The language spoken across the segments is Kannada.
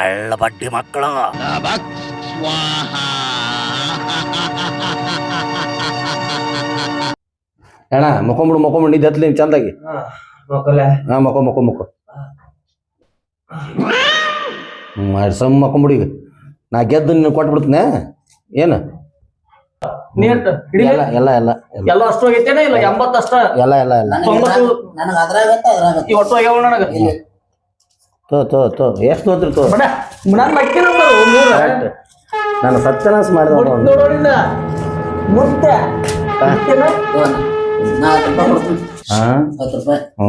ಕಳ್ಳ ಬಡ್ಡಿ ಮಕ್ಕಳು ಅಣ್ಣ ಮಕ್ಕೊಂಬಿಡು ಮಕ್ಕೊಂಬಿಡು ನಿದ್ದೆ ಹತ್ಲಿ ಚಂದಾಗಿ ಮಕ್ಕಳ ಹಾ ಮಕ್ಕೊ ಮಕ್ಕೊ ಮಕ್ಕೊ ಮಾಡಿ ಸಮ್ ಮಕ್ಕೊಂಬಿಡು ಈಗ ನಾ ಗೆದ್ದು ನೀನು ಕೊಟ್ಬಿಡ್ತೀನಿ ಏನು ನೀರ್ ಹಿಡಿ ಎಲ್ಲ ಎಲ್ಲ ಎಲ್ಲ ಎಲ್ಲ ಎಲ್ಲ ಅಷ್ಟು ಆಗೈತೇನೆ ಇಲ್ಲ ಎಂಬತ್ತ ಅಷ್ಟ ಎಲ್ಲ ಎಲ್ಲ ಎಲ್ಲ ನನಗ ಅದ್ರಾಗತ್ತ ಅದ್ರಾಗತ್ತ ಈ ಒಟ್ಟು ಆಗ್ಯಾವ ನನಗ ತೋ ತೋ ತೋ. ಎಷ್ಟು ತೋತ್ರಿ ತೋ? ಬಡ ನಾನು ಮಕ್ಕಿ ನಂಬರು ಮೂರ ನಾನು ಸತ್ಯನಾಶ ಮಾಡಿದ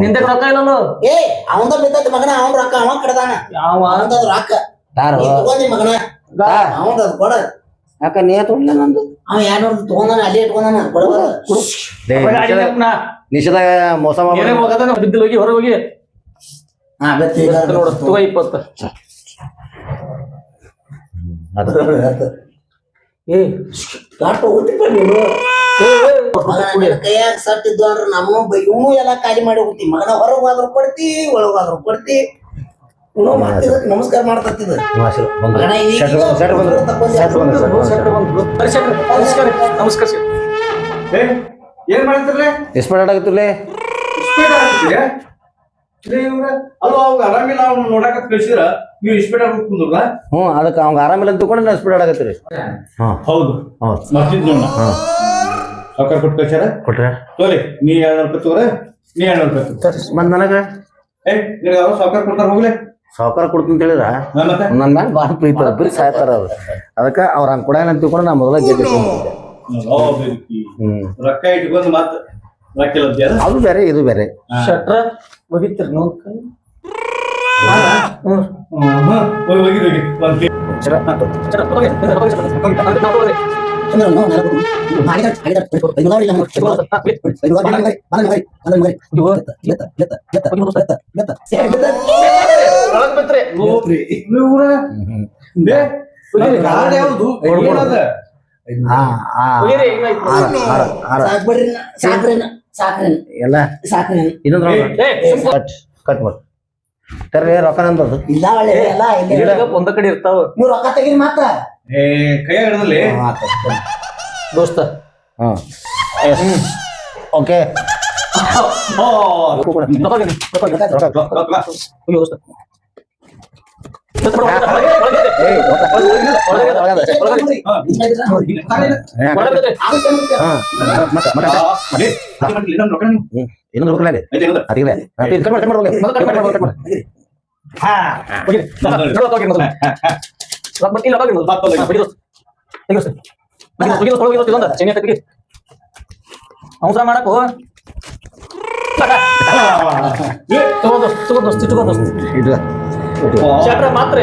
ನಿಂದೆ ರೊಕ್ಕ ಇಲ್ಲಲ್ಲ? ಏ ಅವಂದ ಮಗನ ಅವನ್ ರೊಕ್ಕ ಅವ ಕಡದಾನ. ಯಾವ? ಅವಂದ ರೊಕ್ಕ. ಯಾರು? ತಗೊಂಡಿ ಮಗನ. ಅವಂದ ಅದು ಕೊಡ. ಯಾಕ ನೀ ನಂದು? ಅವ ಯಾರು ತಗೊಂಡಾನ ಅಲ್ಲೇ ಇಟ್ಕೊಂಡಾನ. ಕೊಡಬಾರ ನಿಷೇಧ- ಮೋಸ ಮಾಡಿ ಹೋಗದ ಹೋಗಿ ಹೊರಗೆ ಹೋಗಿ. ನೋಡು ತಗೋ ಇಪ್ಪತ್ತು. ಏ ಕೈಯಾಗ ಸಟ್ಟಿದ್ದು ಅಂದ್ರೆ ನಮ್ಮ ಇವನು ಎಲ್ಲ ಖಾಲಿ ಮಾಡಿ ಹೋಗ್ತಿ. ಮಗನ ಹೊರಗೆ ಹೋದ್ರು ಕೊಡ್ತಿ ಒಳಗಾದ್ರು ಕೊಡ್ತಿ. ನಮಸ್ಕಾರ ಮಾಡ್ತಿದ್ದ ನಮಸ್ಕಾರ ಏನ್ ಮಾಡ್ತಿರ್ಲೆ ಎಷ್ಟು ಅಲ್ವ ಅವಾಗ ಆರಾಮಿಲ್ಲ ಅವ್ನು ನೋಡಾಕತ್ ಕಳ್ಸಿದ್ರ ನೀವು ಇಸ್ಪೇಟ್ ಆಗಿ ಕುಂದ್ರಲ್ಲ? ಹ್ಞೂ ಅದಕ್ಕೆ ಅವ್ಗ ಆರಾಮಿಲ್ಲ ಅಂತ ಸ್ಪೀಡ್ ಆಡಕತ್ತೀರಿ ಹಾಂ. ಹೌದು. ಹೌದು. ಮತ್ತಿದ್ ನೋಡ ಹಾಂ. ಸಾವ್ಕಾರ ಕೊಟ್ಟು ಕಳ್ಸ್ಯಾರ? ಕೊಟ್ರೆ? ತೋಲಿ ನೀ ಎರಡ್ ರೂಪಾಯಿ ತಗೋರ ನೀ ಎರಡ್ ರೂಪಾಯಿ ತಗೋ. ಮತ್ತೆ ನನಗೆ. ಏ ನಿನಗೆ ಅವ್ರು ಸಾವ್ಕಾರ ಕೊಡ್ತಾರ ಹೋಗ್ಲೆ. ಸಾವುಕಾರ ಕೊಡ್ತೀನಿ ಹೇಳಿದ್ರ ಹಾ, ಮತ್ತೆ? ನನ್ನ ಬಹಳ ಭಾಳ ಪ್ರೀತಿ ಅದ ಬರೀ ಸಾಯ್ತಾರ ಅವ್ರು. ಅದಕ್ಕೆ ಅವ್ರ ಹಂಗೆ ಕೊಡ ಅಂತ ತಿಳ್ಕೊಂಡು ನಾ ಮೊದಲ ಗೆದ್ದೆ ಹೌದು ಹ್ಮ್. ರೊಕ್ಕ ಇಟ್ಕೊಂಡು ಮತ್ತ? ಅದು ಬೇರೆ ಇದು ಬೇರೆ. ಶೆಟ್ರ ಒಗಿತೀರಿ ನೋಡ್ ಕೈ. ಕೆ- ಎಲ್ಲ? ಸಾಕ್ರಿ ಇನ್ನೊಂದು ಏ, ಏ, ಕಟ್ ಕಟ್ ಮಾಡಿ. ತರ್ರಿ ರೊಕ್ಕ ನಂದದು ಇಲ್ಲ ಒಳ್ಳೆ ಎಲ್ಲ ಇಲ್ಲ ಈಗ ಒಂದ ಕಡೆ ಇರ್ತಾವ. ನೀವು ರೊಕ್ಕ ತೆಗೀರಿ ಮತ್ತ ಏ ಕೈಯಾಗ ಹಿಡ್ದಲ್ಲಿ ದೋಸ್ತ. ಹಾಂ. ಓಕೆ. ಓ. ರೊಕ್ಕ, ಇನ್ನೊಂದ್ ಇನ್ನೊಂದು. ಅದಿಲ್ಲ ಕಟ್ ದೋಸ್ತ. ದೋಸ್ತ. ದೋಸ್ತ, ಶಟ್ರ ಮಾತ್ರ.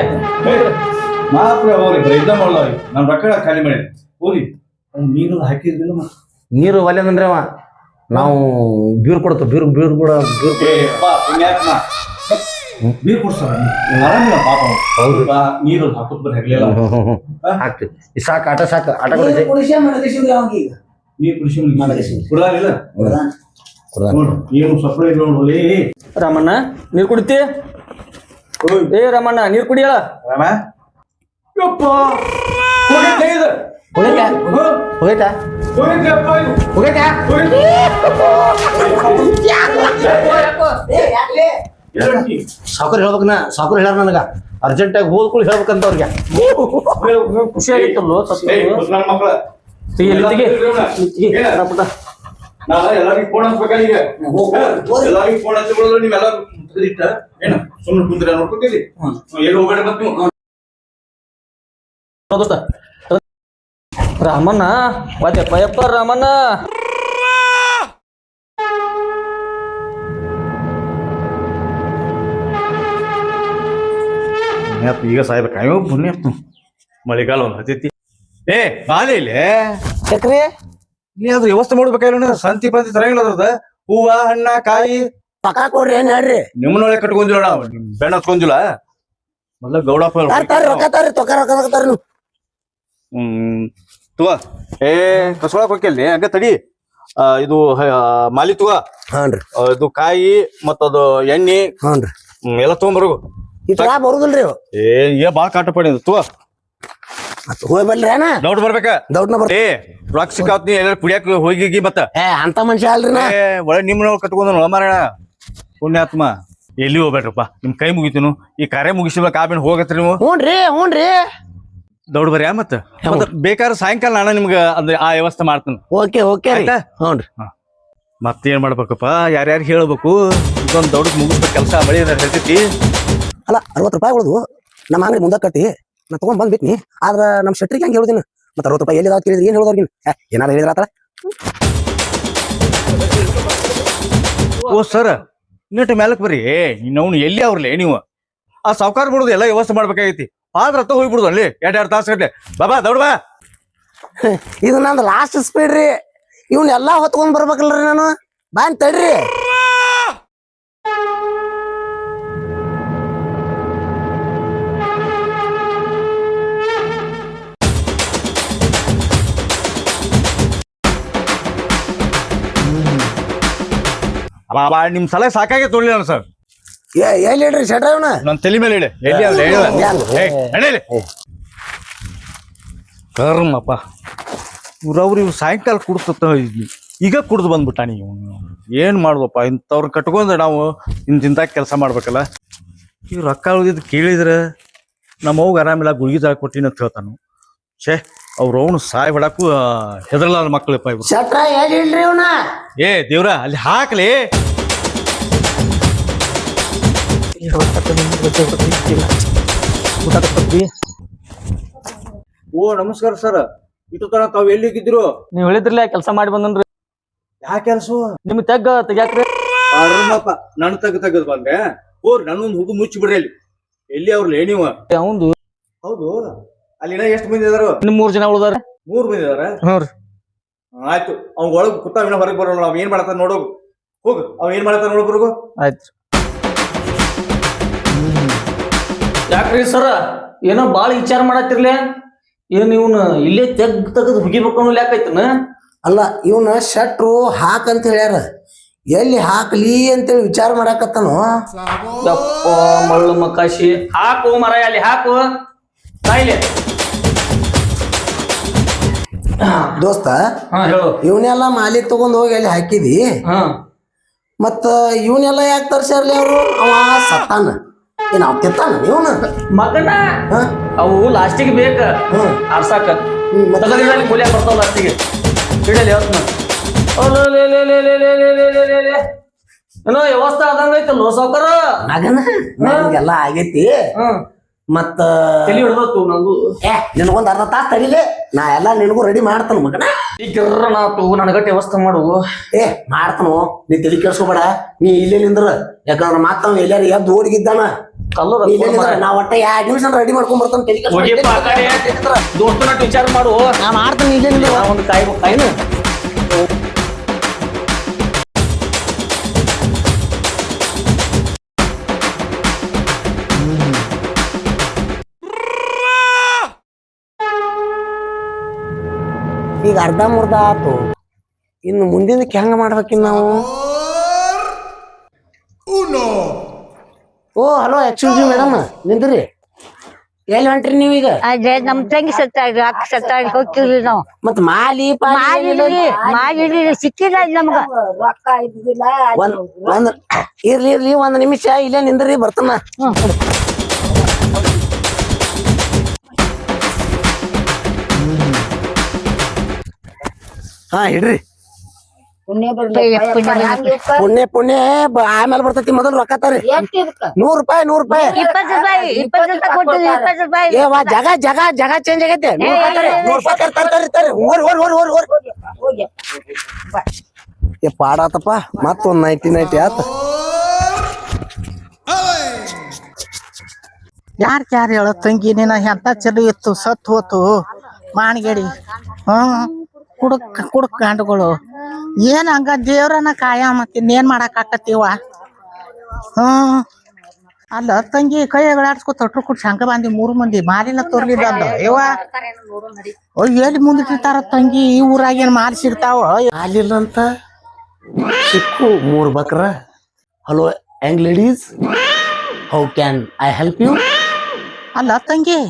ಮಾತ್ರ ಹೋಗ್ರಿ ಮಾಡಲ್ಲ. ನಾನ್ ರೊಕ್ಕ ಖಾಲಿ ಮಾಡಿ. ಹೋಗಿ ನೀರು ಹಾಕಿದ್ರಿಲ್ಲ ನೀರು ಒಲೆ ಅಂದ್ರೆ ಅವ. ನಾವು ಬೀರ್ ಕೊಡ್ತು ಬೀರ್ ಬೀರ್ ಕೂಡ ಬೀರ್ ಬೀರ್ ಪಾಪ ಹೌದು. ನೀರು ಹಾಕೋದ್ ಬರೀ ಹಗ್ಲಿಲ್ಲ ಅವ್ನು. ಹಾಕ್ತಿವಿ ಸಾಕು ಆಟ ಸಾಕು ಆಟ ನೀರು ಕುಡಿಸಿ ಏನು ಸಪ್ಲೈ ರಾಮಣ್ಣ ನೀರು ಕುಡಿತಿ? ಏ ರಾಮಣ್ಣ ನೀರ್ ಕುಡಿಯಲ್ಲ? ರಮ ಯಪ್ಪ. ಇದು. ಹೋಗೈತಾ? ಹೋಗೈತೆ. ಏನಂತಿ? ಸಾಕರ್ ಹೇಳ್ಬೇಕನ ಸಾಕರ್ ಹೇಳ್ಯಾರ ನನಗ. ಅರ್ಜೆಂಟಾಗಿ ಹೋದ್ಕೊಳ್ಳಿ ಹೇಳ್ಬೇಕಂತ ಅವ್ರಿಗೆ. ಖುಷಿ ಆಗಿತ್ತಲ್ಲ ನಾನ ಎಲ್ಲರಿಗೂ ಫೋನ್ ಹಚ್ಬೇಕಾ ಎಲ್ಲರಿಗೂ ಫೋನ್ ಹಚ್ಚಿಬಿಡೋದು ನೀವೆಲ್ಲ ತೆಗ್ದಿಟ್ಟ ಏನ ಸುಮ್ಮನೆ ಕುಂದ್ರ ನೋಡ್ಕೊತೀರಿ? ಎಲ್ಲಿ ಹೋಗ್ಬೇಡ ಮತ್ತೆ ನೀವು? ದೋಸ್ತ ರಾಮಣ್ಣ ವಾದ್ಯಪ್ಪ ಯಪ್ಪ ರಾಮಣ್ಣ. ಈಗ ಸಾಯ್ಬೇಕು. ಅಯ್ಯೋ ಪುಣ್ಯ ಮಳೆಗಾಲ ಒಂದು ಹತ್ತೈತಿ. ಏ ಬಾಲೆ ಇಲ್ಲಿ. ಯಾಕ್ರಿ? ಇಲ್ಲಿ ಅದ್ರ ವ್ಯವಸ್ಥೆ ಮಾಡ್ಬೇಕಾಗಿಲ್ಲ ಸಂತಿ ಪಂತಿ ತರಂಗಿಲ್ಲ ಅದ್ರದ ಹೂವ ಹಣ್ಣ ಕಾಯಿ. ಪಕ್ಕ ಕೊಡ್ರಿ ಏನ್ ಹೇಳ್ರಿ? ನಿಮ್ಮನೊಳೆ ಕಟ್ಕೊಂದಿಲ್ಲ ನಾವು ಬೆಣ್ಣ ಹತ್ಕೊಂದಿಲ್ಲ. ಮೊದ್ಲ ಗೌಡಪ್ಪ ರೊಕ್ಕ ತಾರಿ ತೊಕ ರೊಕ್ಕ ನೀವು. ಹ್ಮ್ ತುವ ಏ ಕಸ್ಕೊಳಕ್ ಹೋಗ್ಯಲ್ಲಿ ಹಂಗ ತಡಿ. ಆ, ಇದು ಹ- ಮಾಲಿ ತುವ ಹಾನ್ರಿ ಆ, ಇದು ಕಾಯಿ ಮತ್ತದು ಎಣ್ಣೆ. ಹಾನ್ರಿ ಹ್ಮ್, ಎಲ್ಲ ತಗೊಂಬರು ಈ ತರ ಬರುದಿಲ್ರಿ ಅವು. ಏ ಏ ಬಾಳ ಕಾಟ ಪಡಿ ತೋ ಮತ್ತ್ ಹೋಗಿ ಬಲ್ರಿ ಅಣ್ಣ. ದೌಡ್ ಬರ್ಬೇಕ. ದೌಡ್ನ ಬರ್ ಏ ರೊಕ್ಕ ಸಿಕ್ಕಾತ್ ನೀ ಎಲ್ಲಾರು ಕುಡಿಯಾಕ ಹೋಗಿ ಮತ್ತ. ಏ ಅಂತ ಮನುಷ್ಯ ಅಲ್ರಿ ನಾ. ಏ ಒಳ್ಳೆ ನಿಮ್ಮನ ಕಟ್ಕೊಂಡ ಮಾರಣ ಪುಣ್ಯಾತ್ಮ. ಎಲ್ಲಿ ಹೋಗ್ಬೇಡ್ರಪ್ಪ. ನಿಮ್ ಕೈ ಮುಗಿತೀನು. ಈ ಕಾರ್ಯ ಮುಗಿಸಿ ಕಾಬಿನ ಹೋಗತ್ರಿ ನೀವು. ಹ್ಞೂನ್ರಿ ಹ್ಞೂನ್ರಿ ದೌಡ್ ಬರ್ಯಾ ಮತ್ತ? ಮತ್ತ ಬೇಕಾದ್ರೆ ಸಾಯಂಕಾಲ ನಾನು ನಿಮ್ಗ ಅಂದ್ರೆ ಆ ವ್ಯವಸ್ಥೆ ಮಾಡ್ತೀನಿ. ಓಕೆ ಓಕೆ ರೀ. ಆಯ್ತಾ? ಹ್ಞೂನ್ರಿ ಮತ್ತೇನ್ ಮಾಡ್ಬೇಕಪ್ಪ? ಯಾರ್ಯಾರು ಹೇಳ್ಬೇಕು? ಇದೊಂದು ದೌಡಕ್ ಮುಗಿಸ್ಬೇಕು ಕೆಲಸ ಮಳಿ ಹೇಳ್ತೈತಿ. ಅಲ್ಲ ಅರವತ್ತು ರೂಪಾಯಿ ಉಳಿದು ನಮ್ಮ ಅಂಗಡಿ ಮುಂದೆ ಕಟ್ಟಿ ನಾ ತಗೊಂಡ್ ಬಂದ್ಬಿಟ್ನಿ ಆದ್ರ ನಮ್ ಶೆಟ್ರಿಗೆ ಹಂಗೆ ಹೇಳುದಿನ ಮತ್ತ ಅರವತ್ತು ರೂಪಾಯಿ ಎಲ್ಲಿ ಕೇಳಿದ್ರೆ ಏನ್ ಹೇಳೋದ್ರಿ ಏನಾದ್ರು ಹೇಳಿದ್ರ ಆತರ ಓ ಸರ್ ಇನ್ನಿಟ್ಟು ಮೇಲಕ್ ಬರ್ರಿ. ಅವ್ನು ಎಲ್ಲಿ ಅವ್ರಲ್ಲೇ ನೀವು? ಆ ಸಾವ್ಕಾರ ಬಿಡುದು ಎಲ್ಲ ವ್ಯವಸ್ಥೆ ಮಾಡ್ಬೇಕಾಗೈತಿ. ಆದ್ರ ಹತ್ತ ಹೋಗ್ಬಿಡುದು ಅಲ್ಲಿ ಎರಡ್ ಎರಡ್ ತಾಸು ಗಟ್ಲೆ. ಬಾಬಾ ದೌಡ್ ಬಾ. ಇದು ನಂದು ಲಾಸ್ಟ್ ಸ್ಪೀಡ್ ರೀ. ಇವ್ನ ಎಲ್ಲಾ ಹೊತ್ಕೊಂಡ್ ಬರ್ಬೇಕಲ್ರಿ ನಾನು. ಬಾನ್ ತಡ್ರಿ ಬಾಬಾ ನಿಮ್ ಸಲ ಸಾಕಾಗೆ ತೊಳಿಲ್ಲ ಸರ್. ಏ ಎಲ್ಲಿ ಇಡ್ರಿ ಶೆಟ್ರ ಇವನ ನನ್ ತಲೆ ಮೇಲೆ ಇಡೆ. ಎಲ್ಲಿ ಅಲ್ಲ ಹೇಳಿ. ಕರ್ಮಪ್ಪ. ಇವ್ರವ್ರು ಇವ್ ಸಾಯಂಕಾಲ ಕುಡ್ತ ಈಗ ಕುಡ್ದು ಬಂದ್ಬಿಟ್ಟ ನೀವು ಏನ್ ಮಾಡ್ದಪ್ಪ ಇಂಥವ್ರ ಕಟ್ಕೊಂಡ್ ನಾವು ಇಂತಿಂತ ಕೆಲಸ ಮಾಡ್ಬೇಕಲ್ಲ. ಇವ್ ರೊಕ್ಕ ಉಳಿದಿದ್ದು ಕೇಳಿದ್ರೆ ನಮ್ಮ ಅವ್ಗ ಆರಾಮಿಲ್ಲ ಗುಳಿಗೆ ಜಾಗ ಕೊಟ್ಟಿನ ಅಂತ ಹೇಳ್ತಾನು. ಛೇ ಅವ್ರ ಅವನು ಸಾಯ್ ಬಿಡಕ್ಕೂ ಹೆದರ್ಲಾರ ಮಕ್ಕಳಪ್ಪ ಇವ್ರು. ಏ ದೇವ್ರ ಅಲ್ಲಿ ಹಾಕ್ಲಿ. ಓ ನಮಸ್ಕಾರ ಸರ್. ಇಟ್ಟು ತರ ತಾವ್ ಎಲ್ಲಿಗಿದ್ರು? ನೀವ್ ಹೇಳಿದ್ರಲ್ಲ ಕೆಲಸ ಮಾಡಿ ಬಂದನ್ರಿ. ಯಾ ಕೆಲ್ಸ? ನಿಮ್ ತೆಗ್ಗ ತೆಗ್ಯಾಕ್ರಿ. ಅರುಣಪ್ಪ ನನ್ ತಗ್ ತೆಗದ್ ಬಂದೆ. ಓರ್ ನನ್ನೊಂದು ಹುಗು ಮುಚ್ಚಿ ಬಿಡ್ರಿ ಅಲ್ಲಿ. ಎಲ್ಲಿ ಅವ್ರಲ್ಲ ನೀವು? ಅವಂದು. ಹೌದು. ಅಲ್ಲಿ ಎಷ್ಟ್ ಮಂದಿ ಇದಾರು? ನಿಮ್ ಮೂರ್ ಜನ ಉಳ್ದಾರ. ಮೂರ್ ಮಂದಿ ಇದಾರ? ಹ್ಞೂ ಆಯ್ತು. ಅವ್ನ ಒಳಗ್ ಇನ್ನ ಹೊರಗೆ ಬರೋಣ ಅವ್ ಏನ್ ಮಾಡತ್ತ ನೋಡೋಗು. ಹೋಗು. ಅವ್ ಏನ್ ಮಾಡತ್ತ ನೋಡ್ಬರ್ಗು ಆಯ್ತು ಯಾಕ್ರಿ ಸರ? ಏನೋ ಬಾಳ ವಿಚಾರ ಮಾಡತ್ತಿರ್ಲಿ ಏನ್ ಇವನ್ ಇಲ್ಲೇ ತೆಗ್ ತೆಗ್ದು ಹುಗಿಬೇಕು ಅನ್ನೋ ಯಾಕೈತನ ಅಲ್ಲ ಇವನ ಹಾಕ್ ಹಾಕಂತ ಹೇಳ್ಯಾರ. ಎಲ್ಲಿ ಹಾಕ್ಲಿ ಅಂತೇಳಿ ವಿಚಾರ ಮಾಡಾಕತ್ತಾನು? ದಪ್ಪ ಮಳ್ಳು ಮಕಾಶಿ. ಹಾಕು ಮರ ಅಲ್ಲಿ ಹಾಕು. ಕಾಯಿಲೆ ದೋಸ್ತ ಹಾ ಹೇಳು. ಇವನೆಲ್ಲ ಮಾಲಿಕ್ ತಗೊಂಡ್ ಹೋಗಿ ಅಲ್ಲಿ ಹಾಕಿದಿ? ಹಾ. ಮತ್ತ ಇವನ್ನೆಲ್ಲ ಯಾಕೆ ತರ್ಸ್ಯಾರ್ಲಿ ಅವರು? ಅವ ಸತ್ತಾನ. ಏನ್ ಅವ್ ತಿತ್ತಾನ ಇವನ ಮಗನ? ಹ? ಅವು ಲಾಸ್ಟಿಗೆ ಬೇಕ. ಹ್ಮ್. ಆರ್ಸಾಕ ಹ್ಮ್, ಮತ್ತೆ? ತಗದಿಡಲಿ ಮೂಲ್ಯ ಬರ್ತಾವ ಲಾಸ್ಟಿಗೆ ಇಡಲಿ ಅವತ್ನ ಏನೋ ವ್ಯವಸ್ಥೆ ಆದಂಗೈತಲ್ಲೋ ಸಾವ್ಕಾರ? ಮಗನ? ನನಗೆಲ್ಲ ಆಗೈತಿ. ಹ್ಮ್ ಮತ್ತ ತಲಿ ಹಿಡ್ದತ್ತು ನಂದು. ಏ ನಿನಗೊಂದ್ ಅರ್ಧ ತಾಸು ತಡಿಲಿ ನಾ ಎಲ್ಲಾ ನಿನಗೂ ರೆಡಿ ಮಾಡ್ತಾನ ಮಗನ. ಈ ಗಿರ್ರ ನಾತು ನನಗಟ್ಟ ವ್ಯವಸ್ಥೆ ಮಾಡು. ಏ ಮಾಡ್ತಾನು. ನೀ ತಲೆ ಕೇಳಿಸ್ಕೊಬೇಡ ನೀ ಇಲ್ಲೇ ನಿಂದ್ರ ಯಾಕಂದ್ರ ಮತ್ತ ಅವ ಎಲ್ಲಾರ ಎದ್ದು ಓಡಿಗಿದ್ದಾನ. ಕಲ್ಲದ ನೀ ಒಟ್ಟ ಎರಡ್ ನಿಮಿಷ ರೆಡಿ ಮಾಡ್ಕೊಂಡ್ ಬರ್ತಾನ ತಲೆ ಹೋಗಿಪ್ಪ ಆ ಕಡೆ. ದೋಸ್ತನ ವಿಚಾರ ಮಾಡು. ನಾ ಮಾಡ್ತೀನಿ ಇಲ್ಲೇ ನಿಂದ್ರ ನಾ ಒಂದು ಕಾಯಿ ಕಾಯಿನು ಈಗ ಅರ್ಧ ಮುರ್ಧ ಆತು. ಇನ್ನು ಮುಂದಿನಕ್ಕೆ ಹೆಂಗ ಮಾಡ್ಬೇಕಿನ್ ನಾವು? ಓ ಹಲೋ ಎಕ್ಸ್ಕ್ಯೂಸ್ ಮಿ ಮೇಡಮ್ ನಿಂದ್ರಿ. ಎಲ್ಲಿ ಹೊಂಟ್ರಿ ನೀವೀಗ ಅದೇ ನಮ್ ತಂಗಿ ಸತ್ತಾಳ್ರಿ ಅಕ್ಕ ಸತ್ತಾಳ್ರಿ ಹೋಗ್ತಿವ್ರಿ ನಾವು. ಮತ್ ಮಾಲಿ ಪಾಲಿ ಮಾಡಿಲ್ರಿ ಮಾಡಿಲ್ರಿ ಸಿಕ್ಕಿಲ್ಲ ನಮ್ಗ. ಒಂದ್ ಒಂದ್ ಇರ್ಲಿ ಇರ್ಲಿ ಒಂದ್ ನಿಮಿಷ ಇಲ್ಲೇ ನಿಂದ್ರಿ ಬರ್ತಾನ. ಹಾ ಇಡ್ರಿ. ಪುಣ್ಯ ಪುಣ್ಯ ಬ- ಆಮೇಲೆ ಬರ್ತೈತಿ ಮೊದಲು ರೊಕ್ಕ ತರಿ ನೂರ್ ರೂಪಾಯಿ ನೂರ್ ರೂಪಾಯಿ. ಇಪ್ಪತ್ತು ರೂಪಾಯಿ ಇಪ್ಪತ್ತು ರೂಪಾಯಿ ಕೊಟ್ಟಿಲ್ಲ ಇಪ್ಪತ್ತು ರೂಪಾಯಿ. ಏ ಜಗ ಜಗ ಜಗ ಚೇಂಜ್ ಆಗೈತೆ. ನೂರ್ ರೂಪಾಯಿ ನೂರ್ ರೂಪಾಯಿ. ಓರ್ ಓರ್ ಓರ್ ಓರ್ ಓರ್ ಏ ಪಾಡಾತಪ್ಪ. ಮತ್ತೊಂದ್ ನೈಂಟಿ ನೈಂಟಿ ಆತ. ಯಾರ್ ಯಾರು ಹೇಳೋ ತಂಗಿ ನೀನ ಎಂತ ಚಲೋ ಇತ್ತು ಸತ್ತು ಹೋತು. ಮಾಣಗೆಡಿ. ಹ್ಮ್. ಕುಡುಕ್ ಕುಡಕ್ ಗಂಡುಗಳು ಏನ್ ಹಂಗ ದೇವ್ರನ್ನ ಕಾಯ ಮತ್ತ ಇನ್ನೇನ್ ಮಾಡಕ್ ಆಕತ್ತೀವ? ಹ್ಮ್. ಅಲ್ಲ ತಂಗಿ ಕೈ ಆಡ್ಸ್ಕೊ ತೊಟ್ರು ಕುಟ್ ಶಂಕ ಬಂದಿ ಮೂರು ಮಂದಿ ಮಾರಿನ ತೋರ್ಲಿಲ್ಲ ಅಲ್ಲ ಇವ ಎಲ್ಲಿ ಮುಂದಿಟ್ಟಿರ್ತಾರ ತಂಗಿ? ಈ ಊರಾಗ ಏನ್ ಮಾಲ್ ಸಿಗ್ತಾವ? ಅಲ್ಲಿಲ್ಲಂತ ಸಿಕ್ಕು ಮೂರ್ ಬಕ್ರ. Hello young ladies how can I help you ಅಲ್ಲ ತಂಗಿ.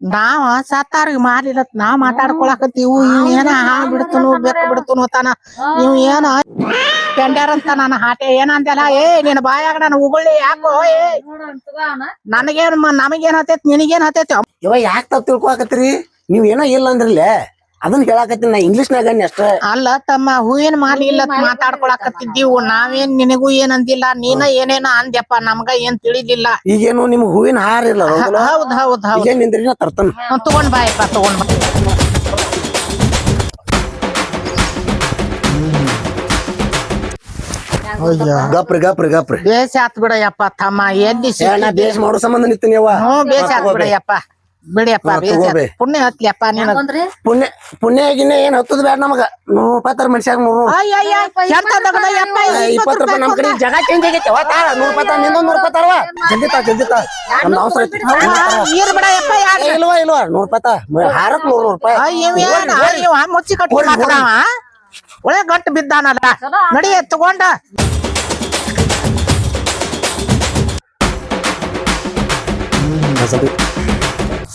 ನಾವ ಸತ್ತಾರಿಗೆ ಮಾರಿಲ್ಲ ನಾವ್ ಮಾತಾಡ್ಕೊಳಕತ್ತೀವು ಇವ್ ಏನ ಹಾ ಬಿಡ್ತನು ಬೆಕ್ಕ ಬಿಡ್ತನು ತಾನ? ನೀವ್ ಏನ ಅಂತ ನನ್ನ ಹಾಟೆ ಏನಂದಲ್ಲ ಏ ನಿನ್ನ ಬಾಯಾಗ ನಾನು ಉಗುಳಿ ಯಾಕೋ ಏ. ನನಗೇನ್ ಮ- ನಮಗೇನ್ ಹತ್ತೈತಿ ನಿನಗೇನ್ ಹತ್ತೈತಿ ಇವ ಯಾಕೆ ತಪ್ಪು ತಿಳ್ಕೊಳಕತ್ತೀರಿ? ನೀವ್ ಏನೋ ಇಲ್ಲ ಅಂದ್ರಲ್ಲೇ? ಅದನ್ನ ಹೇಳಾಕತ್ತೀನಿ ನಾ ಇಂಗ್ಲಿಷ್ನಾಗ ಅಷ್ಟ. ಅಲ್ಲ ತಮ್ಮ ಹೂವಿನ ಮಾಲಿ ಇಲ್ಲ ಮಾತಾಡ್ಕೊಳಕತ್ತಿದ್ದೀವು. ನಾವೇನ್ ನಿನಗೂ ಏನ್ ಅಂದಿಲ್ಲ ನೀನ ಏನೇನ ಅಂದ್ಯಪ್ಪ ನಮ್ಗ ಏನ್ ತಿಳಿದಿಲ್ಲ. ಈಗೇನು ನಿಮ್ ಹೂವಿನ ಹಾರ ಇಲ್ಲ? ಹೌದ್ ಹೌದ್ ಹೌದ್. ಈಗೇನ್ ನಿಂದ್ರಿ ನಾ ತರ್ತನ. ತಗೊಂಡ್ ಬಾಯಪ್ಪ ತಗೊಂಡ್ ಬಾ. ಗಪ್ರಿ ಗಪ್ರಿ ಗಪ್ರಿ. ಬೇಸ್ ಆತ್ ಬಿಡಯ್ಯಪ್ಪ ತಮ್ಮ. ಎದ್ದಿ ಬೇಸ್ ಮಾಡೋ ಸಂಬಂಧ ನಿಂತೀನಿ ಹ್ಞೂ ಬೇಸ್ ಆತ್ ಬಿಡಯ್ಯಪ್ಪ. ಬಿಡಿಯಪ್ಪ ಹಾ, ಬೇಸ್ ಆತ್. ತಗೋಬೇ. ಪುಣ್ಯ ಹತ್ಲಿಯಪ್ಪ ನೀನ ಪುಣ್ಯ ಪುಣ್ಯ ಗಿನ್ಯ ಏನ್ ಹತ್ತದ ಬೇಡ ನಮಗ. ನೂರ್ ರೂಪಾಯಿ ತರ ಮನುಷ್ಯಾಗ ನೂರು ಅಯ್ಯಯ್ಯ ಎಂತ ದಗದಯ್ಯಪ್ಪ ಇಪ್ಪತ್ತು ರೂಪಾಯಿ ನಮ್ ಕಡೆ ಜಾಗ ಚೇಂಜ್ ಆಗೈತೆ. ಅವ ತಾಳ ನೂರ್ ರೂಪಾಯಿ ತಾ ನಿಂದೊಂದ್ ನೂರ್ ರೂಪಾಯಿ ತಾರವ ಜಲ್ದಿ ತಾ ಜಲ್ದಿ ತಾ ನಮ್ದು ಅವಸರ ಐತಿ ನೀರ್ ಬಿಡಯ್ಯಪ್ಪ ಯಾಕ ಏ, ಇಲ್ವಾ ಇಲ್ವಾ ನೂರ್ ರೂಪಾಯಿ ತಾ ಮ- ಹಾರಕ್ ನೂರ್ ನೂರ್ ರೂಪಾಯಿ. ಇವೇನ ಇವ ಮುಚ್ಚಿ ಕಟ್ಟಿ. ಮಾತಾಡವ? ಒಳ್ಳೆ ಗಟ್ಟು ಬಿದ್ದಾನಲ್ಲ ನಡಿ ತಗೊಂಡ.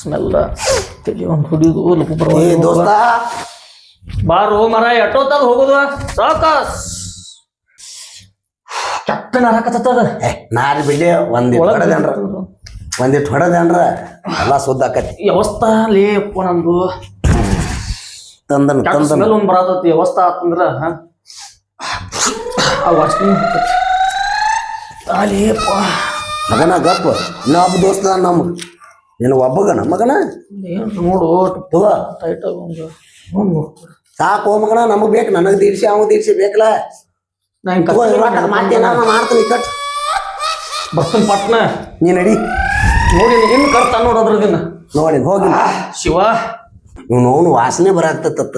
ಸ್ಮೆಲ್ ತಲೆ ಒಂದು ಹುಡಿದು ಏ ದೋಸ್ತ. ಬಾರೋ ಮರ ಹೋಗೋದು ಹೋಗುದು? ಸಾಕಸ್. ಕೆಟ್ಟನ ನರಕತ್ತದ ಏ, ನಾರಿ ಬಿಡ್ಲಿ ಒಂದಿ ಹೊಡೆದೇನ್ರ ಒಂದಿಟ್ ಹೊಡೆದೇನ್ರ ಎಲ್ಲ ಸುದ್ದ ಆಕತಿ. ವ್ಯವಸ್ಥಾ ಲೇಪ್ಪ ನಮ್ದು ತಂದನ್ ಸ್ಮೆಲ್ ಒಂದ್ ಬರತೈತಿ ವ್ಯವಸ್ಥಾ ಆತಂದ್ರ ಆ ವಾಸನೆ ಲೇಪ್ಪ ಮಗನ ಗಪ್ಪ ಇನ್ನೊಬ್ಬ ದೋಸ್ತ ನಮ್ಗ ನಿನ್ನ ಒಬ್ಬಗನ ಮಗನ? ನೋಡು. ಪುದ ಟೈಟ್ ಸಾಕು ಮಗನ ನಮಗ್ ಬೇಕು ನನಗ್ ದೀರ್ಸಿ ಅವ ತೀರ್ಸಿ ಬೇಕಲ್ಲ. ಮಾತೇನ ಮಾಡ್ತೀನಿ ಕಟ್. ಬರ್ತನ್ ಪಟ್ನ. ನೀ ನಡಿ. ನೋಡಿ ಇನ್ನು ಕರ್ತ ನೋಡೋದ್ರದಿನ ನೋಡಿ ಹೋಗಿ. ಶಿವ. ಅವನು ವಾಸನೆ ಬರಾಕ್ತತ್ತ.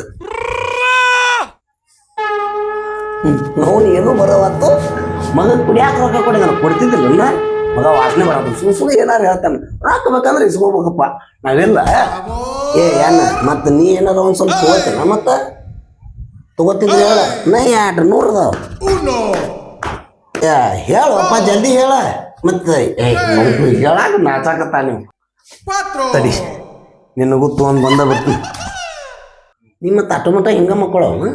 ನೋವು ಏನು ಬರೋವತ್ತು. ಮಗನ್ ಕುಡಿಯಾಕ ರೊಕ್ಕ ಕೊಡಿದ ಕೊಡ್ತಿದ್ದಿಲ್ಲ ಮಗ ವಾಸನೆ ಬರೋದು ಸುಮ್ ಸುಮ್ಮನೆ ಏನಾರು ಹೇಳ್ತಾನೆ. ರೊಕ್ಕ ಬೇಕಂದ್ರೆ ಇಸ್ಕೋಬೇಕಪ್ಪ ನಾವೆಲ್ಲ ಏ ಏನ ಮತ್ತೆ ನೀ ಏನಾರ ಒಂದ್ ಸ್ವಲ್ಪ ತಗೋತೇನ ಮತ್ತ? ತಗೋತಿದ್ರೆ ಹೇಳ. ನಾ ಎರಡು ನೂರು ಅದಾವ. ಹೇಳಪ್ಪ ಜಲ್ದಿ ಹೇಳ. ಮತ್ತೆ ಹೇಳಾಕ ನಾಚಾಕತ್ತ ನೀವು. ತಡಿ. ನಿನಗೂ ತೊಗೊಂಡ್ ಬಂದ ಬರ್ತೀನಿ. ನಿಮ್ಮ ತಟಮಟ ಹಿಂಗ ಮಕ್ಕಳವನ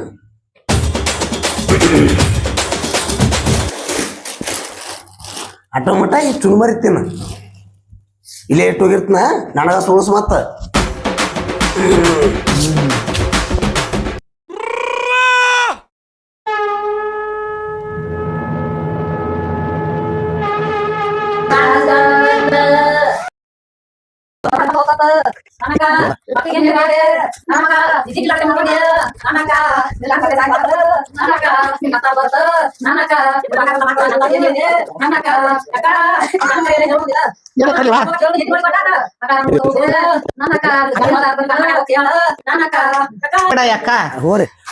ಅಟಮಟ ಈ ಚುರುಮರಿತೀನ ಇಲ್ಲೇ ಇಟ್ಟು ಹೋಗಿರ್ತನ? ನನಗ ಸುಳ್ಸ್ ಮತ್ತ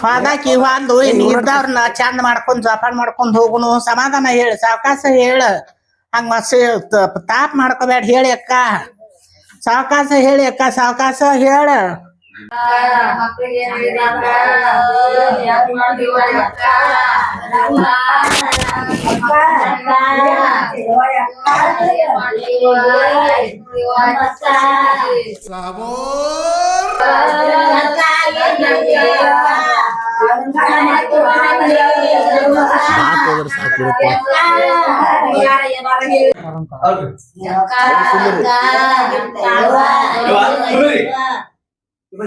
ಹೋದಾಕಿ ಒಂದು ಇದ್ದವ್ರನ್ನ ಚಂದ ಮಾಡ್ಕೊಂಡ್ ಜೋಪಾನ ಮಾಡ್ಕೊಂಡ್ ಹೋಗುನು ಸಮಾಧಾನ ಹೇಳ ಸಾವಕಾಶ ಹೇಳ. ಹಂಗ ಮಸಿ ತಾಪ್ ಮಾಡ್ಕೋಬೇಡ ಹೇಳಿ ಅಕ್ಕ. ಸಾವಕಾಶ ಹೇಳಿ ಅಕ್ಕ ಸಾವಕಾಶ ಹೇಳ ಸಾಕೋದ್ರ ಸಾಕಿರಪ್ಪ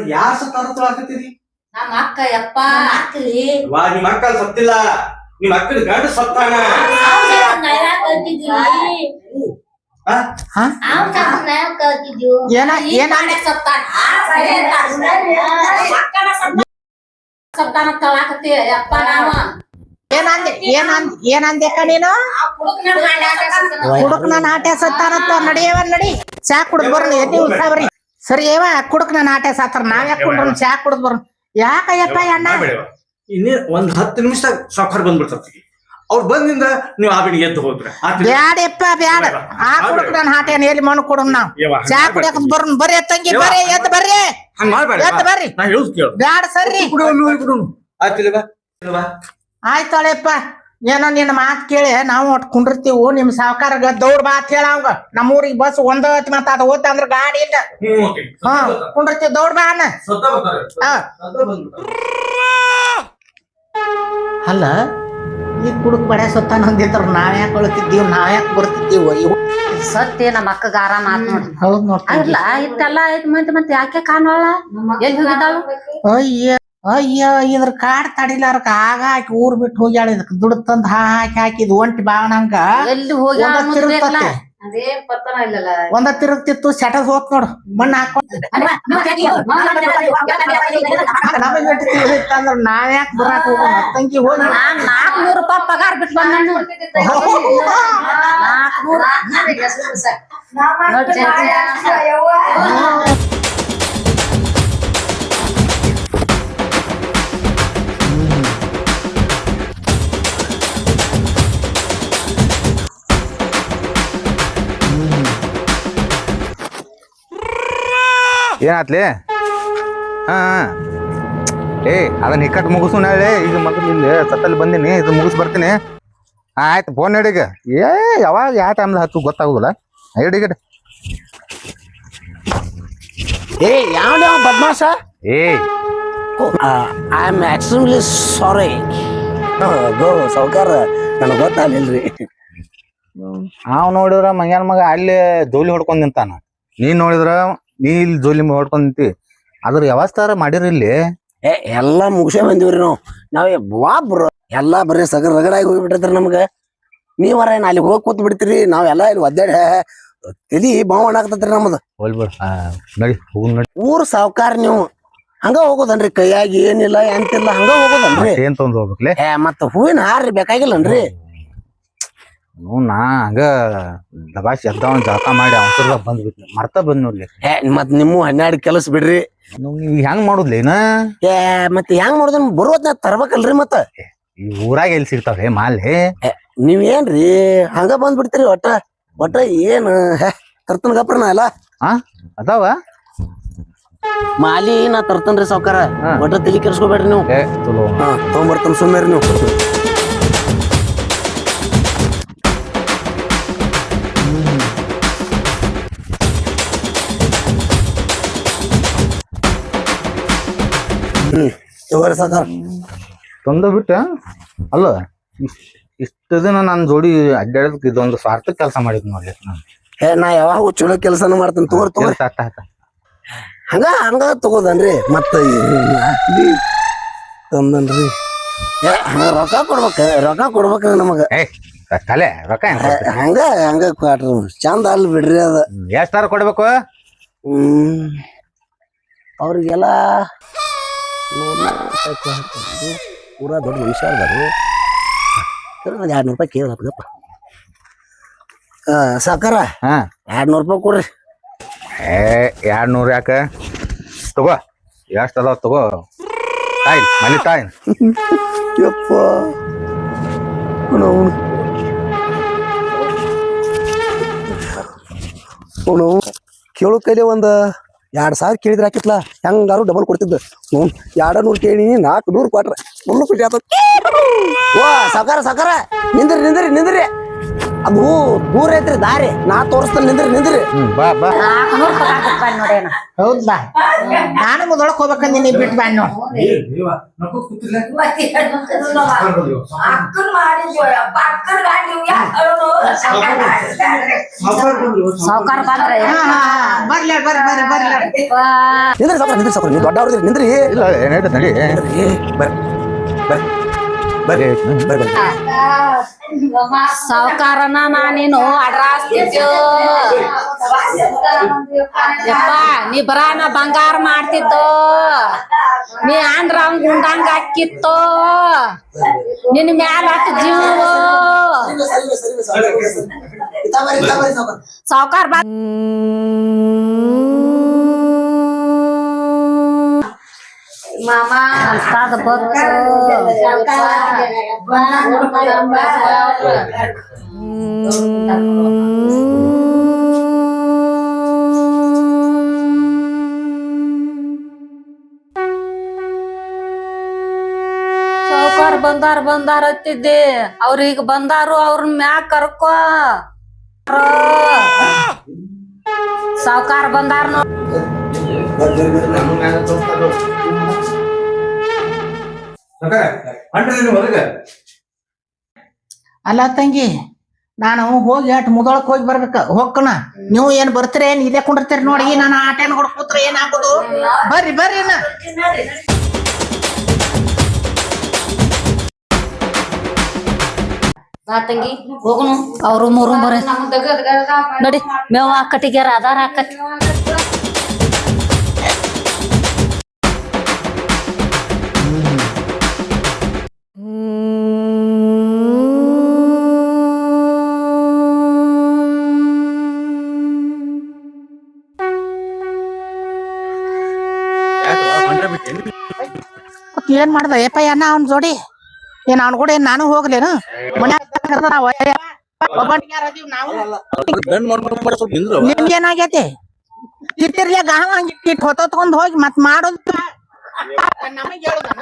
ಯಾರ ಸತ್ತಾರತ್ತೀರಿ ನಮ್ಮ ಅಕ್ಕ ಯಪ್ಪ ಅಕ್ಕಲಿ ವಾ ನಿಮ್ಮ ಅಕ್ಕ ಸತ್ತಿಲ್ಲ ನಿಮ್ಮ ಅಕ್ಕನ ಗಂಡ ಸತ್ತಾನ ಆ? ಏನ ಏನ ಅಪ್ಪ ನಾವು ಏನಂದೆ ಏನಂದ್ ಏನಂದ್ಯಕ್ಕ ನೀನು? ಕುಡುಕ್ ನನ್ನ ಆಟೆ ಸತ್ತಾನತ್ತ ನಡಿಯವ ನಡಿ ಚಾ ಕುಡ್ದ್ ಬರ್ರಿ ಎಲ್ಲಿ ಉಳ್ಸಾವ್ರಿ ಸರಿ ಏವ ಕುಡುಕ್ ನನ್ನ ಆಟೆ ಸಾತಾರ ನಾವ್ ಯಾಕೆ ಕುಡ್ರ ಚಾ ಕುಡ್ದ್ ಬರ್ರಿ. ಯಾಕಯ್ಯಪ್ಪ ಅಣ್ಣ. ಇನ್ನೇ ಒಂದ್ ಹತ್ತು ನಿಮಿಷದಾಗ ಸಾವ್ಕಾರ ಬಂದ್ಬಿಡ್ತಾರ್ತೀವಿ ಅವ್ರು ಬಂದಿಂದ ನೀವು ಎದ್ದು ಹೋದ್ರ. ಬ್ಯಾಡಪ್ಪ ಬ್ಯಾಡ. ಆ ಕುಡುಕ್ ನನ್ನ ಎಲ್ಲಿ ಮಣ್ಣು ಕೊಡೋಣ ನಾವು? ಚಾ ಕುಡಿಯಕ್. ಬರ್ರಿ ತಂಗಿ. ಬರ್ರಿ ಎದ್ದು ಬರ್ರಿ. ಹಂಗ ಮಾಡ್ಬೇಡ. ಎದ್ದು ಬರ್ರಿ. ನಾ ಹೇಳುದು ಕೇಳು. ಬ್ಯಾಡ ಸರಿ ಕುಡಿಯೋನು. ಕುಡಿಯೋನು ಆಯ್ತಿಲ್ಲ ಬಾ ಆಯ್ತಾಳೆಪ್ಪ ಏನೋ ನಿನ್ನ ಮಾತು ಕೇಳಿ ನಾವು ಒಟ್ಟು ಕುಂಡಿರ್ತೀವು ನಿಮ್ ಸಹಕಾರ ದೌಡ್ ಬಾ ಅಂತ ಹೇಳ ಅವಂಗ. ನಮ್ಮೂರಿಗೆ ಬಸ್ ಒಂದ ಮತ್ತೆ ಮತ್ತ ಅದ ಹೋತ ಅಂದ್ರ ಗಾಡಿ ಇಲ್ಲ. ಹಾ ಕುಂಡಿರ್ತೀವಿ ದೌಡ್ ಬಾ ಅನ್ನ. ಹಾ. ಅಲ್ಲ ಈ ಕುಡುಕ್ ಬಡ ಸತ್ತ ನಂದಿದ್ರ ನಾವ್ ಯಾಕೆ ಅಳ್ತಿದ್ದೀವಿ ನಾವ್ ಯಾಕೆ ಬರ್ತಿದ್ದೀವಿ? ಸತ್ತೆ ಸತ್ಯ ನಮ್ಮ ಅಕ್ಕಗ ಆರಾಮ ಆತ್ ನೋಡ್ರಿ ಹೌದ್ ನೋಡ್ತೀನಿ ಅಲ್ಲ ಇಟ್ಟೆಲ್ಲ ಐತ್ ಮಂದಿ ಮತ್ತೆ ಯಾಕೆ ಕಾಣೋಳ ಎಲ್ಲಿ ಹೋಗಿದ್ದಾಳು? ಅಯ್ಯ ಅಯ್ಯ ಇದ್ರ ಕಾಡ್ ತಡಿಲಾರಕ. ಆಗ ಹಾಕಿ ಊರ್ ಬಿಟ್ಟು ಹೋಗ್ಯಾಳ. ಇದಕ್ ದುಡ್ಡು ತಂದ್ ಹಾಕಿ ಹಾಕಿದ್ ಒಂಟಿ ಬಾವನಂಗ ಎಲ್ಲಿ ಹೋಗ್ಯಾಳ ಒಂದ ತಿರುಗ್ತಿತ್ತು ಸೆಟದ್ ಹೋತ್ ನೋಡು ಮಣ್ಣ ಹಾಕೊಂಡ್ ಅಂದ್ರ ನಾವ್ ಯಾಕೆ ಬರಾಕ್ ಹೋಗೋಣ ತಂಗಿ ಹೋಗಿ ನಾಲ್ಕನೂರು ರೂಪಾಯಿ ಪಗಾರ ಬಿಟ್ಟು ಬಂದನು ನಾಲ್ಕನೂರು ಏನಾತ್ಲಿ? ಹಾ. ಏ ಅದನ್ನ ಇಕ್ಕಟ್ಟು ಮುಗಿಸು ನಾಳೆ. ಈಗ ಮೊದಲು ಇಲ್ಲಿ ಸತ್ತಲ್ಲಿ ಬಂದೀನಿ. ಇದು ಮುಗಿಸ್ ಬರ್ತೀನಿ. ಹಾ ಆಯ್ತು ಫೋನ್ ಹಿಡಿಗ ಏ ಯಾವಾಗ ಯಾವ ಟೈಮ್ ಹತ್ತು ಗೊತ್ತಾಗುದಿಲ್ಲ. ಹಿಡಿಗಡೆ ಏ ಯಾವ ಯಾವ ಬದ್ಮಾಸ? ಏ. ಐ ಆಮ್ ಎಕ್ಸ್ಟ್ರೀಮ್ಲಿ ಸಾರಿ ಗೋ ಸಾವುಕಾರ ನನಗೆ ಗೊತ್ತಾಗಲಿಲ್ರಿ. ನಾವು ನೋಡಿದ್ರ ಮಂಗ್ಯಾನ ಮಗ ಅಲ್ಲಿ ಧೂಳಿ ಹೊಡ್ಕೊಂಡು ನಿಂತಾನ. ನೀನು ನೋಡಿದ್ರ ನೀ ಇಲ್ಲಿ ಜೋಲಿ ಹೊಡ್ಕೊಂತಿ ಅದ್ರ ವ್ಯವಸ್ಥಾರ ಮಾಡಿರಿ ಇಲ್ಲಿ. ಏ ಎಲ್ಲ ಮುಗಿಸೇ ಬಂದಿವ್ರಿ ನಾವು. ನಾವೇ ವಾಬ್ರು ಎಲ್ಲ ಬರೀ ಸಗರ್ ರಗಡಾಗಿ ಹೋಗ್ಬಿಟ್ಟಿರ್ತಾರ ನಮ್ಗ. ನೀವರ ಏನ್ ಅಲ್ಲಿ ಹೋಗಿ ಕೂತ್ ಬಿಡ್ತೀರಿ? ನಾವೆಲ್ಲ ಇಲ್ಲಿ ಒದ್ದಾಡ ತಲಿ ಬಾವಣ ಆಗ್ತತ್ರಿ ನಮ್ದು. ಹೋಲ್ಬಿಡ್ ನಡಿ ಹೋಗುನ್ ನಡಿ. ಊರ್ ಸಾವ್ಕಾರ ನೀವು. ಹಂಗ ಹೋಗೋದನ್ರಿ ಕೈಯಾಗಿ ಏನಿಲ್ಲ ಎಂತಿಲ್ಲ ಹಂಗ ಹೋಗೋದನ್ರಿ. ಏನ್ ತೊಂದ್ರೆ ಹೋಗ್ಬೇಕ್ಲೆ? ಏ ಮತ್ತ ಹೂವಿನ ಹಾರ್ರಿ ಬೇಕಾಗಿಲ್ಲನ್ರಿ. ಹ್ಞೂ ನಾ ಹಂಗ ದಬಾಶ್ ಎದ್ದವನ್ ಜಳಕ ಮಾಡಿ ಅವಸರದ ಬಂದ್ಬಿಟ್ನಿ. ಮರ್ತ ಬಂದ್ ನೋಡ್ಲಿ ಏ ಮತ್ ನಿಮ್ಮ ಹನ್ನೆರಡು ಕೆಲಸ ಬಿಡ್ರಿ. ನೀವು ಹೆಂಗ್ ಮಾಡುದ್ಲಿ ಏನ ಏ ಮತ್ತೆ ಹೆಂಗ್ ಮಾಡುದ ಬರುವತ್ನ ತರ್ಬೇಕಲ್ರಿ ಮತ್ತ. ಈ ಊರಾಗ ಎಲ್ಲಿ ಸಿಗ್ತಾವ್ರಿ ಮಾಲೆ ನೀವ್ ಏನ್ರಿ ಹಂಗ ಬಂದ್ಬಿಡ್ತೀರಿ ಒಟ್ಟ? ಒಟ್ಟ ಏನ್ ಹೇ ತರ್ತನ ಗಪ್ರನ ಅಲ್ಲ ಎಲ್ಲ ಅದಾವ? ಮಾಲಿ ನಾ ತರ್ತನ್ರಿ ಸಾವ್ಕಾರ. ಹಾ. ಒಟ್ಟ ತಲಿ ಕೆರ್ಸ್ಕೊಬೇಡ್ರಿ ನೀವು. ಏ ಚಲೋ. ಹಾ ತಗೊಂಬರ್ತಾನ ಸುಮ್ಮನೆ ನೀವು. ಹ್ಮ್ ತಂದ ಬಿಟ್ಟ ಅಲ್ಲ ಇಷ್ಟ ದಿನ ನನ್ನ ಜೋಡಿ ಅಡ್ಡಾಡದಕ್ಕೆ ಇದೊಂದು ಸ್ವಾರ್ಥ ಕೆಲಸ ಮಾಡಿದ್ ನೋಡ್ಲಿ ನಾನು. ಏ ನಾ ಯಾವಾಗ ಚಲೋ ಕೆಲಸನ ಮಾಡ್ತೀನಿ ತೋರ್ ತೋರ್. ಹಂಗ ಹಂಗ ತಗೋದನ್ರಿ ಮತ್ತ ತಂದನ್ರಿ. ರೊಕ್ಕ ಕೊಡ್ಬೇಕ ರೊಕ್ಕ ಕೊಡ್ಬೇಕ ನಮಗ. ತಲೆ ರೊಕ್ಕ ಹೆಂಗ್? ಹಂಗ ಕೊಟ್ರಿ ಚಂದ ಅಲ್ ಬಿಡ್ರಿ ಅದ. ಎಷ್ಟಾರ ಕೊಡ್ಬೇಕು? ಹ್ಮ್ ಅವ್ರಿಗೆಲ್ಲ. ಪೂರಾ ದೊಡ್ಡ ಮನುಷ್ಯ ಅದಾರು ಒಂದು ಎರಡು ನೂರು ರೂಪಾಯಿ ಕೇಳಿ ಹಾಕಪ್ಪ ಸಾಕಾರ ಹಾ. ಎರಡು ನೂರು ರೂಪಾಯಿ ಕೊಡ್ರಿ. ಏ ಎರಡು ನೂರು ಯಾಕೆ? ತಗೋ ಎಷ್ಟು ಅದಾವ ತಗೋ. ತಾಯಿ ಮನೆ ತಾಯಿ ಯಪ್ಪ. ಕೇಳೋ ಕೈಲಿ ಒಂದು. ಎರಡು ಸಾವಿರ ಕೇಳಿದ್ರೆ ಹಾಕಿತ್ಲ ಹೆಂಗಾರು ಡಬಲ್ ಕೊಡ್ತಿದ್ದ. ಹ್ಞೂ ಎರಡು ನೂರು ಕೇಳಿ ನಾಲ್ಕು ನೂರು ಕೊಟ್ರೆ. ಮುಳ್ಳು ಖುಷಿ ಆತ ಓ ಸಕಾರ ಸಕಾರ ನಿಂದ್ರಿ ನಿಂದ್ರಿ ನಿಂದ್ರಿ. ಅದು ದೂರ ಐತ್ರಿ ದಾರಿ. ನಾ ತೋರಿಸ್ತಾನೆ ನಿಂದ್ರಿ ನಿಂದ್ರಿ. ಬಾ ನೋಡೇನ ಹೌದ್? ಬಾ ನಾನು ಮೊದಲಕ್ ಹೋಗ್ಬೇಕಂದಿ ನೀ ಬಿಟ್ಟು ಬಾ ನೋಡ್. ಸಾವುಕಾರ ಬಂದ್ರೆ ಹಾ, ಹಾ, ಹಾ. ಬರ್ಲಿ ಬರ್ರಿ ಬರ್ರಿ ಬರ್ಲಿ ನಿಂದ್ರಿ ಸಾವುಕಾರ ನಿಂದ್ರಿ ಸಾಕಾರ ನೀವು ದೊಡ್ಡವ್ರದ್ರಿ ನಿಂದ್ರಿ. ಇಲ್ಲ ಏನಾಯ್ತು ನಡಿ. ನಿಂದ್ರಿ ಬರ್ರಿ ಬರ್ರಿ. ಬರ್ರಿ ಬರ್ರಿ ಬರ್ರಿ ಸಾವುಕಾರನ ನಾನೇನು ಅಡ್ರಾಸ್ತಿದ್ದು ಯಪ್ಪ ನೀ ಬರ ನಾ ಬಂಗಾರ ಮಾಡ್ತಿದ್ದೋ ನೀ ಅಂದ್ರ ಅವ್ನ್ ಗುಂಡಂಗ ಹಾಕಿತ್ತೋ ನಿನ್ ಮ್ಯಾಲ ಅಟ್ ಜೀವ ಸಾವುಕಾರ ಬಾ ಮಾಮಾ. ಸಾವುಕಾರ ಬಂದಾರ ಬಂದಾರ ಹತ್ತಿದ್ದೆ. ಅವ್ರೀಗ ಬಂದಾರು ಅವ್ರನ್ನ ಮ್ಯಾಗ ಕರ್ಕೋ. ಸಾವ್ಕಾರ ಬಂದಾರ ನೋಡ್. ಅಲ್ಲ ತಂಗಿ ನಾನು ಹೋಗಿ ಅಟ್ ಮುದೊಳಕ್ ಹೋಗಿ ಬರ್ಬೇಕ. ಹೋಗ್ಕಣ. ನೀವು ಏನ್ ಬರ್ತೀರ ಏನ್ ಇಲ್ಲೇ ಕುಂಡಿರ್ತೀರಿ ನೋಡಿ ನಾನು ಆಟ ಏನ್ ಏನಾಗೋದು ಬರ್ರಿ ಬರ್ರಿ ಬಾ ತಂಗಿ ಹೋಗುನು. ಅವ್ರು ಮೂರು ಬರ ನೋಡಿ ಮೇವ ಕಟ್ಟಿಗೆ ಅದಾರ ಹಾಕತಿ ಏನ್ ಮಾಡ್ದ? ಏಪ ಅಣ್ಣ ಅವ್ನ ಜೋಡಿ. ಏನ್ ಅವ್ನ ಕೂಡ ಏನ್ ನಾನು ಹೋಗ್ಲೇನು? ನಿಮ್ಗೇನಾಗೈತಿ ಇಟ್ಟಿರ್ಲಿ ಗಾವ ಇಟ್ಟು ತಗೊಂಡ್ ಹೋಗಿ ಮತ್ ಮಾಡೋದು ನಮಗ್ ಹೇಳುದನ?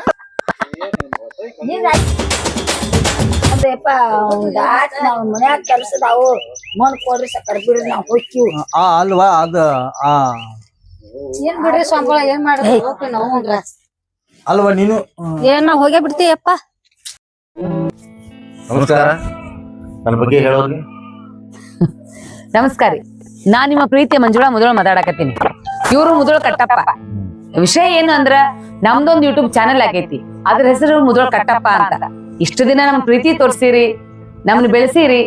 ಮನ್ಯಾಗ ಕೆಲ್ಸದಾವು ಮನ್ ಕೊಡ್ರಿ ಸಕ್ಕರೆ ಬಿಡ್ರಿ ನಾವ್ ಹೋಗ್ತೀವಿ. ಆ ಅಲ್ವಾ ಅದ ಆ. ಏನ್ ಬಿಡ್ರಿ ಸ್ವಾಮಿ ಏನ್ ಮಾಡ್ರಿ? ಹೋಗ್ರಿ ನಾವು ಅಲ್ವಾ ನೀನು? ಏನ ಹೋಗೇ ಬಿಡ್ತೀಯಪ್ಪ. ನಮಸ್ಕಾರ. ನನ್ನ ಬಗ್ಗೆ ಹೇಳೋರಿಗೆ ನಮಸ್ಕಾರ ನಾ ನಿಮ್ಮ ಪ್ರೀತಿಯ ಮಂಜುಳಾ ಮುದೋಳ ಮಾತಾಡಕತ್ತೀನಿ. ಇವರು ಮುದೋಳ ಕಟ್ಟಪ್ಪ. ವಿಷಯ ಏನು ಅಂದ್ರ ನಮ್ದೊಂದು ಯೂಟ್ಯೂಬ್ ಚಾನೆಲ್ ಆಗೈತಿ. ಅದ್ರ ಹೆಸರು ಮುದೋಳ ಕಟ್ಟಪ್ಪ ಅಂತ. ಇಷ್ಟು ದಿನ ನಮ್ ಪ್ರೀತಿ ತೋರ್ಸಿರಿ ನಮ್ನ ಬೆಳೆಸಿರಿ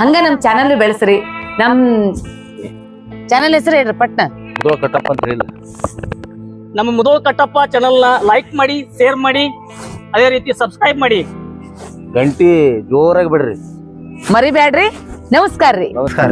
ಹಂಗ ನಮ್ ಚಾನೆಲ್ ಬೆಳೆಸ್ರಿ. ನಮ್ ಚಾನೆಲ್ ಹೆಸರು ಹೇಳ್ರಿ ಪಟ್ನ? ಕಟ್ಟಪ್ಪ ಅಂತ ಹೇಳಿ ನಮ್ಮ ಮುದೋಳ್ ಕಟ್ಟಪ್ಪ ಚಾನಲ್ನ ಲೈಕ್ ಮಾಡಿ ಶೇರ್ ಮಾಡಿ ಅದೇ ರೀತಿ ಸಬ್ಸ್ಕ್ರೈಬ್ ಮಾಡಿ. ಗಂಟಿ ಜೋರಾಗಿ ಬಿಡ್ರಿ. ಮರಿಬೇಡ್ರಿ ನಮಸ್ಕಾರ ರೀ ನಮಸ್ಕಾರ